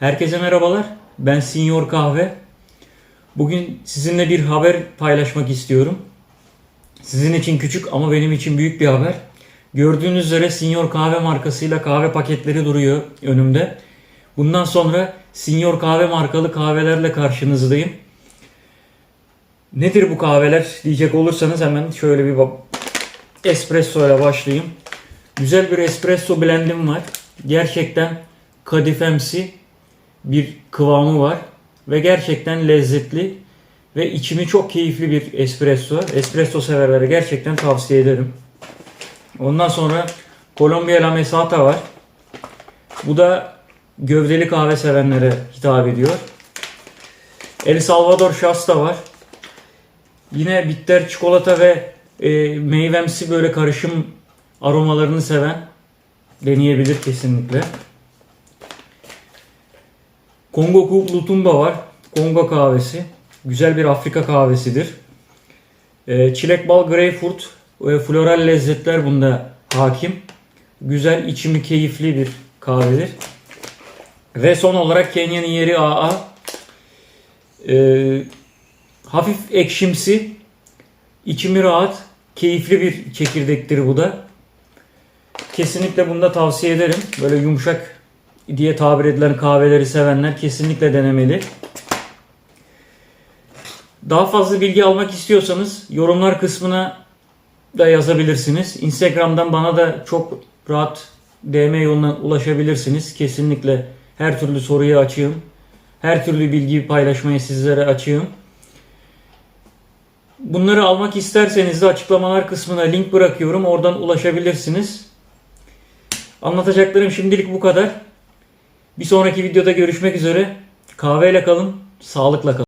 Herkese merhabalar. Ben Senior Kahve. Bugün sizinle bir haber paylaşmak istiyorum. Sizin için küçük ama benim için büyük bir haber. Gördüğünüz üzere Senior Kahve markasıyla kahve paketleri duruyor önümde. Bundan sonra Senior Kahve markalı kahvelerle karşınızdayım. Nedir bu kahveler diyecek olursanız hemen şöyle bir. Espresso ile başlayayım. Güzel bir espresso blendim var. Gerçekten kadifemsi bir kıvamı var. Ve gerçekten lezzetli. Ve içimi çok keyifli bir espresso. Espresso severlere gerçekten tavsiye ederim. Ondan sonra Colombia La Mesata var. Bu da gövdeli kahve sevenlere hitap ediyor. El Salvador Shasta var. Yine bitter çikolata ve e, meyvemsi böyle karışım aromalarını seven deneyebilir kesinlikle. Kongo Coop Lutumba var. Kongo kahvesi. Güzel bir Afrika kahvesidir. E, çilek bal greyfurt e, floral lezzetler bunda hakim. Güzel içimi keyifli bir kahvedir. Ve son olarak Kenya'nın yeri AA. E, hafif ekşimsi, içimi rahat, keyifli bir çekirdektir bu da. Kesinlikle bunu da tavsiye ederim. Böyle yumuşak diye tabir edilen kahveleri sevenler kesinlikle denemeli. Daha fazla bilgi almak istiyorsanız yorumlar kısmına da yazabilirsiniz. Instagram'dan bana da çok rahat DM yoluna ulaşabilirsiniz. Kesinlikle her türlü soruyu açığım. Her türlü bilgiyi paylaşmaya sizlere açığım. Bunları almak isterseniz de açıklamalar kısmına link bırakıyorum. Oradan ulaşabilirsiniz. Anlatacaklarım şimdilik bu kadar. Bir sonraki videoda görüşmek üzere. Kahveyle kalın, sağlıkla kalın.